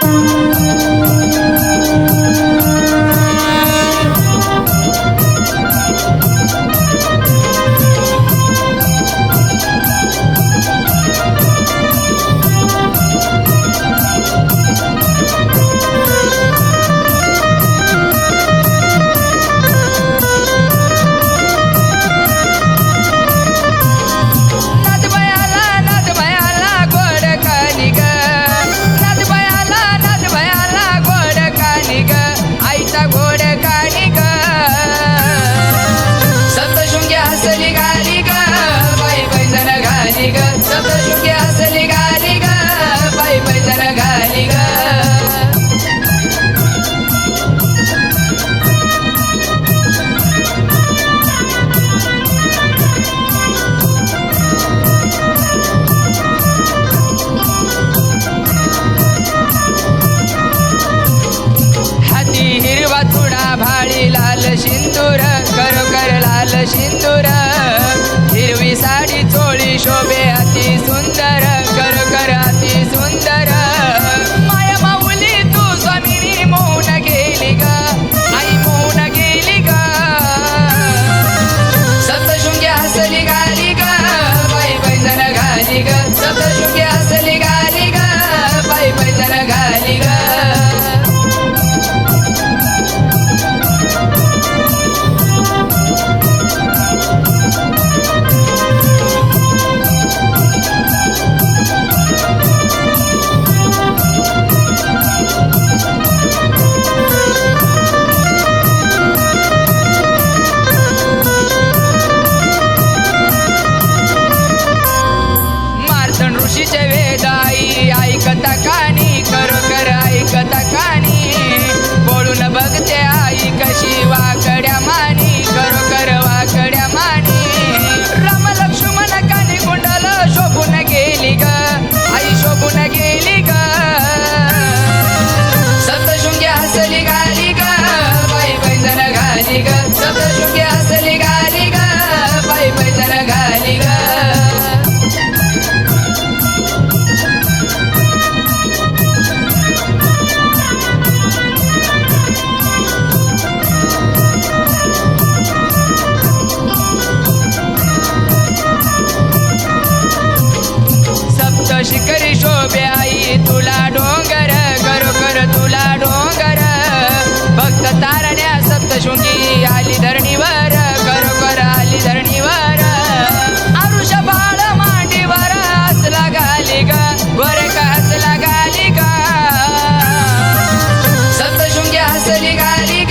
Música काळी ग. सप्तशृंगी हसली ग. बाई पैंजण घाली ग. सप्तशृंगी भाळी लाल सिंदूर कर कर लाल सिंदूर. हिरवी साडी चोळी शोभे अति सुंदर कर कर अति सुंदर. शोभ्याई तुला डोंगर करो कर तुला डोंगर. भक्त तारण्या सप्तशृंगी आली धरणीवर करो कर आली धरणीवर. आरुष बाळ मांडीवर हसला घाली गर का हसला गाली ग. सप्तशृंगी हसली घाली